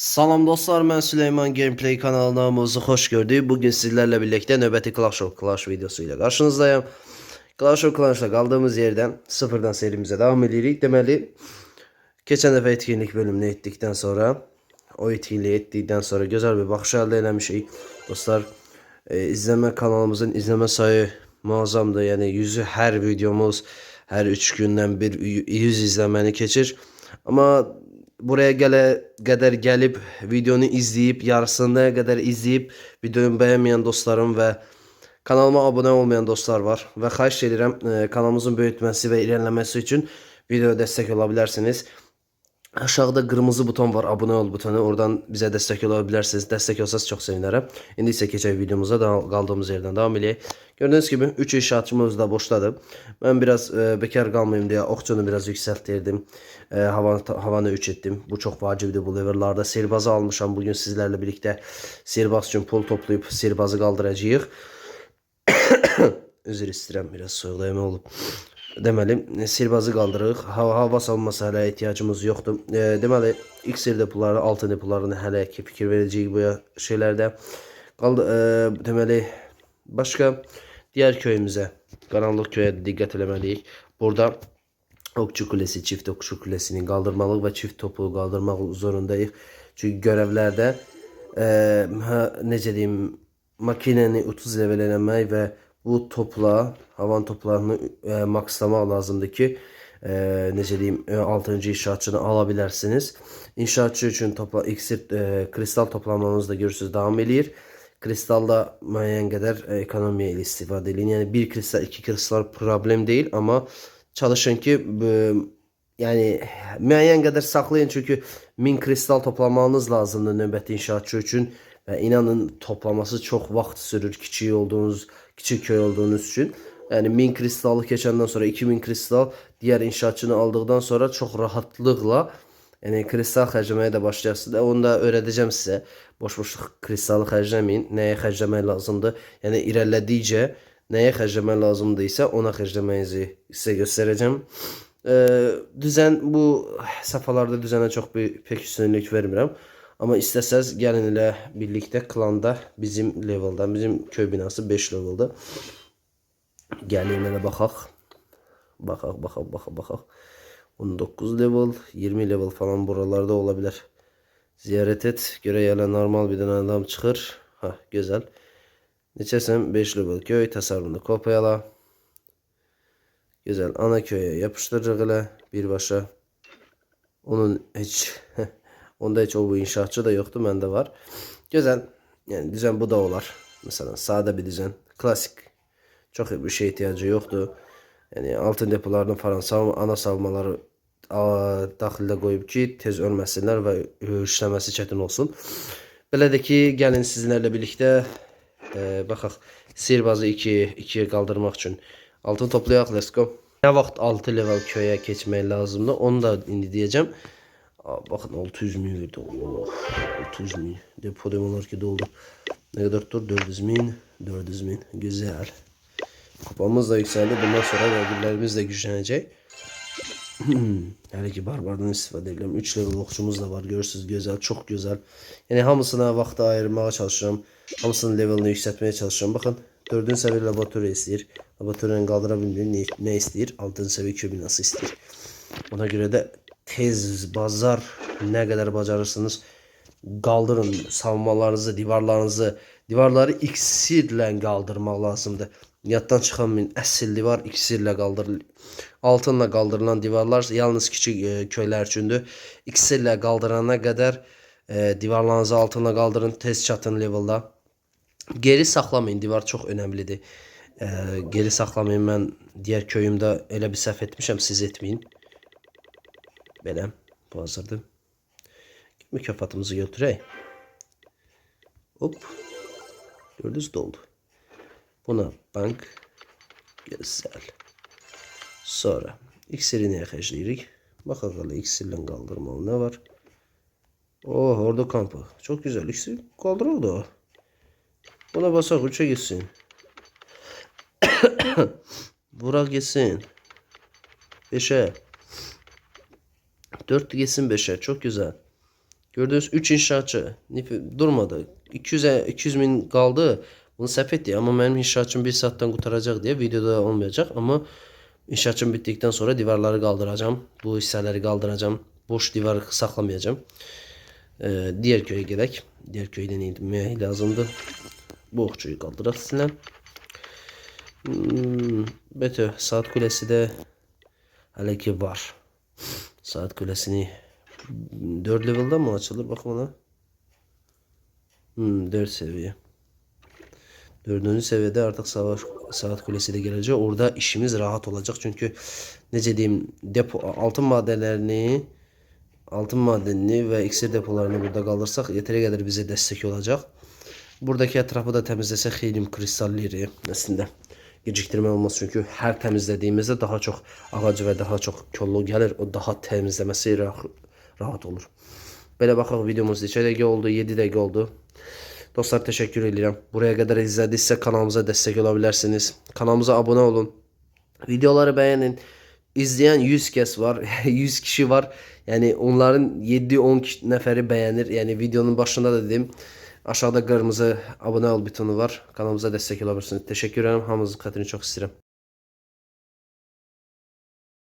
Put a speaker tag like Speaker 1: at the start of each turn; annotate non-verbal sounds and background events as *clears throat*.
Speaker 1: Salam dostlar, mən Süleyman Gameplay kanalımıza xoş gördük. Bugün sizlərlə birlikdə növbəti Clash of Clash videosu ilə qarşınızdayım. Clash of Clash'da qaldığımız yerdən sıfırdan serimizə davam edirik. Deməli, keçən dəfə etkinlik bölümünü etdikdən sonra, o etkinliyi etdikdən sonra gözəl bir baxış əldə eləmişik. Dostlar, e, izləmə kanalımızın izləmə sayı muazzamdır. Yəni yüzü hər videomuz hər 3 gündən bir 100 izləməni keçir. Amma buraya gələ qədər gəlib videonu izləyib, yarısına qədər izləyib videoyu bəyənməyən dostlarım və kanalıma abunə olmayan dostlar var və xahiş edirəm e, kanalımızın böyütməsi və irəliləməsi üçün videoya dəstək ola bilərsiniz. Aşağıda qırmızı buton var, abunə ol butonu. Oradan bizə dəstək ola bilərsiniz. Dəstək olsanız çox sevinərəm. İndi isə keçək videomuza da qaldığımız yerdən davam eləyək. Gördüyünüz kimi 3 inşaatçımız da boşdadır. Mən biraz e, bekar qalmayım deyə oxçunu biraz yüksəltdirdim. E, havanı havanı 3 etdim. Bu çox vacibdir bu levellarda. Serbazı almışam. Bugün sizlərlə birlikdə serbaz üçün pul toplayıb serbazı qaldıracağıq. *coughs* Üzr istəyirəm, biraz soyuqlayma olub. Deməli, sirbazı qaldırırıq. Hava, hava salınması hələ ehtiyacımız yoxdur. E, deməli, altın depolarını hələ ki fikir verəcəyik bu şeylərdə. Qaldı, e, deməli, başqa digər köyümüzə, qaranlıq köyə diqqət eləməliyik. Burada Okçu Kulesi, çift okçu kulesini qaldırmalıyıq və çift topu qaldırmaq zorundayıq. Çünki görevlərdə e, necə deyim, makinəni 30 level eləmək və bu topla, havan toplarını e, makslamaq lazımdır ki, e, necə deyim, e, 6-cı inşaatçını ala bilərsiniz. İnşaatçı üçün topla iksir e, kristal toplamamız da görürsüz davam eləyir. Kristalda müəyyən qədər e, ekonomiya ilə istifadə edin. Yəni bir kristal, iki kristal problem deyil, amma çalışın ki, bu, yəni müəyyən qədər saxlayın çünki 1000 kristal toplamanız lazımdır növbəti inşaatçı üçün və inanın toplaması çox vaxt sürür kiçik olduğunuz, kiçik köy olduğunuz üçün. Yəni 1000 kristalı keçəndən sonra 2000 kristal digər inşaatçını aldıqdan sonra çox rahatlıqla yəni kristal xərcləməyə də başlayasınız. Onu da öyrədəcəm sizə. Boş-boş kristalı xərcləməyin. Nəyə xərcləmək lazımdır? Yəni irəlilədikcə nəyə xərcləmək lazımdır isə ona xərcləməyinizi sizə göstərəcəm. Ee, düzən bu safhalarda düzənə çox bir pek üstünlük vermirəm. Amma istəsəz gəlin elə birlikdə klanda bizim levelda, bizim köy binası 5 levelda. Gəlin elə baxaq. Baxaq, baxaq, baxaq, baxaq. 19 level, 20 level falan buralarda ola bilər. Ziyarət et, görə elə normal bir dənə adam çıxır. Ha, gözəl. Neçəsən 5 level köy təsərrüfünü kopyala. Güzel. Ana köye yapıştıracak elə birbaşa. Onun heç onda heç o bu inşaatçı da yoktu. Məndə var. Güzel. Yani düzen bu da olar. Mesela sade bir düzen. Klasik. Çok bir şey ihtiyacı yoktu. Yani altın depolarını falan savma, ana savmaları a, daxildə qoyub ki, tez ölməsinlər və işləməsi çətin olsun. Belə də ki, gəlin sizinlərlə birlikdə e, baxaq sihirbazı 2 2-yə qaldırmaq üçün altın toplayaq. Let's go. Nə vaxt 6 level köyə keçmək lazımdır, onu da indi deyəcəm. Aa, Baxın 600 min verdi. Oh, 600 min. Depo demolar ki doldu. Ne kadar tuttu? 400 min. 400 min. Güzel. Kupamız da yükseldi. Bundan sonra vergilerimiz de güçlenecek. *clears throat* Hele ki barbardan istifadə edirəm. 3 level okçumuz da var. Görürsüz gözəl, çox gözəl. Yəni hamısına vaxt ayırmağa çalışıram. Hamısının levelini yüksəltməyə çalışıram. Baxın, 4-cü səviyyə laboratoriya istəyir. Laboratoriyanı qaldıra bilmir. Ne, nə istəyir? 6-cı səviyyə köy binası istəyir. Ona görə də tez bazar nə qədər bacarırsınız qaldırın savunmalarınızı, divarlarınızı. Divarları iksirlə qaldırmaq lazımdır. Yaddan çıxanmayın. Əsl divar iksirlə qaldırılır. Altınla qaldırılan divarlar yalnız kiçik e, köylər üçündür. İksirlə qaldırana qədər e, divarlarınızı altınla qaldırın, tez çatın levelda. Geri saxlamayın. Divar çox önəmlidir. E, geri saxlamayın. Mən digər köyümdə elə bir səhv etmişəm, siz etməyin. Bu hazırdır. Mükafatımızı götürək. Hop. Gördünüz doldu. Buna bank. Güzel. Sonra iksiri neye xərcləyirik? Baxaq hələ iksirlə qaldırmalı nə var? Oh, orada kampı. Çok güzel. İksir kaldırır da. Buna basak uça gitsin. Burak *coughs* gitsin. Beşe. Dört gitsin beşe. Çok güzel. Gördünüz 3 inşaatçı durmadı. 200 e- 200 bin kaldı. Bunu səhv etdi ama benim inşaatçım bir saatdən qutaracaq diye videoda olmayacak ama inşaatçım bittikten sonra divarları kaldıracağım. Bu hissələri kaldıracağım. Boş divar saxlamayacağım. Ee, diğer köye gerek. Diğer köyden inmeye lazımdı. Bu okçuyu kaldıraq sizinlə. Hmm, Betö saat kulesi de hələ ki var. Saat kulesini 4 level'da mı açılır? Bakın ona. Hmm, 4 seviye. Dördüncü seviyede artık savaş saat kulesi de gelecek. Orada işimiz rahat olacak. Çünkü nece diyeyim depo altın madenlerini altın madenini ve iksir depolarını burada kalırsak yeteri kadar bize destek olacak. Buradaki etrafı da temizlesek helium kristalleri aslında geciktirme olmaz çünkü her temizlediğimizde daha çok ağacı ve daha çok kollu gelir. O daha temizlemesi rah- rahat olur. Belə baxaq videomuz neçə dəqiqə oldu? 7 dəqiqə oldu. Dostlar teşekkür edirəm. Buraya kadar izlediyse kanalımıza destek olabilirsiniz. Kanalımıza abone olun. Videoları beğenin. İzleyen 100 kez var. *laughs* 100 kişi var. Yani onların 7-10 kişi- nəfəri beğenir. Yani videonun başında da dedim. Aşağıda kırmızı abone ol butonu var. Kanalımıza destek olabilirsiniz. Teşekkür ederim. Hamınızın xətrini çox istəyirəm.